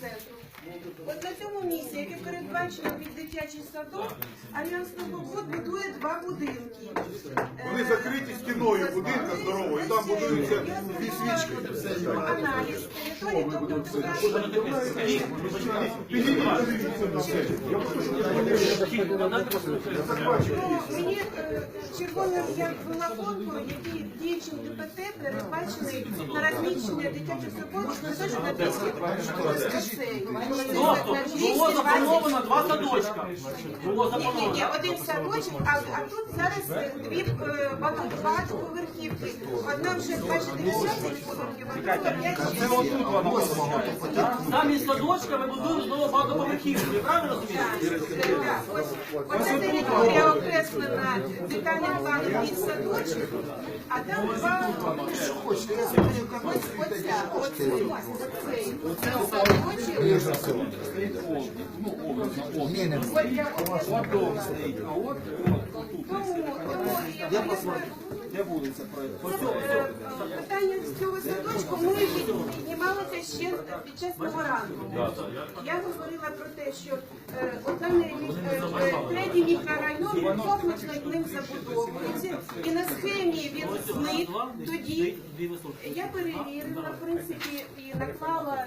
центру. От на цьому місці, яке передбачено під дитячий садок, Альянс Новогод будує два будинки. Вони закриті стіною будинка здорового, і там будуються дві свічки. Аналіз території, тобто. Ну, мені е, червоним як балаконку, який діючим ДПТ передбачений на розміщення дитячих садочків на 200 Тобто було заплановано два садочка. Було Ні, ні, ні, один садочок, а, а тут зараз дві е, багато- багатоповерхівки. Одна вже бачите 10 поверхів, а друга 5 Так? Замість садочка ми будуємо знову багатоповерхівку. Ви правильно розумієте? Оця територія окреслена детальним планом під садочок, а там два оцей садочок. Ось я Дом де вулиця проєкту? Е, Питання з цього садочку ми піднімалося ще під час меморандуму. Я говорила про те, що е, е, третій мікрорайон він комплексно ним забудовується, і на схемі він зник тоді. Я перевірила, в принципі, і наклала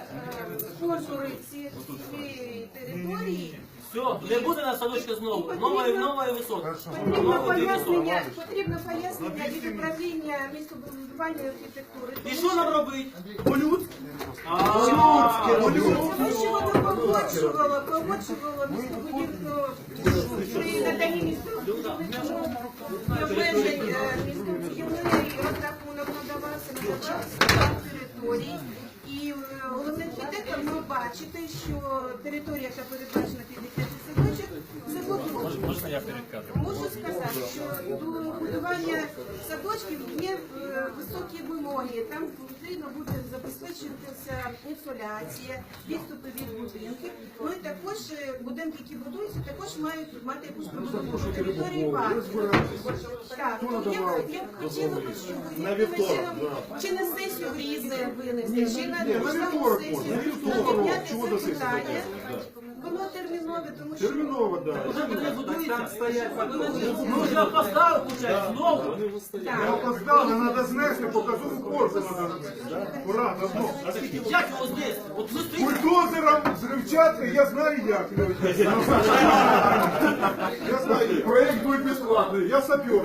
контури території. Все, не буде на садочка знову. Нової, нової висотки. Потрібно пояснення, потрібно пояснення від управління містобудування і архітектури. І що нам робити? По-людськи. А, Тому що воно погоджувало, погоджувало містобудівну при наданні містобудівних обмежень бачити, що територія, яка передбачена під дитячий садочок, забудована. Можна я перед кадром? Можу сказати, що до будування садочків є е, високі вимоги. Там потрібно буде забезпечуватися інсоляція, відступи від будинків. Ну і також е, будинки, які будуються, також мають мати якусь прибудову території парку. Так, то я, б- я б хотіла, б, щоб якимось чином чи на сесію в різне винести, чи на державну сесію підняти це питання. Воно термінове, тому що Терміново, так. Вже буде будується. Ми вже опоздали, виходить, знову. Я опоздав, надо знести, показову корпу треба знести. Ура, давно. Як його здесь? От ви стоїте. Бульдозером, взрывчатки, я знаю як. Я знаю, проект буде безплатний, я сапер.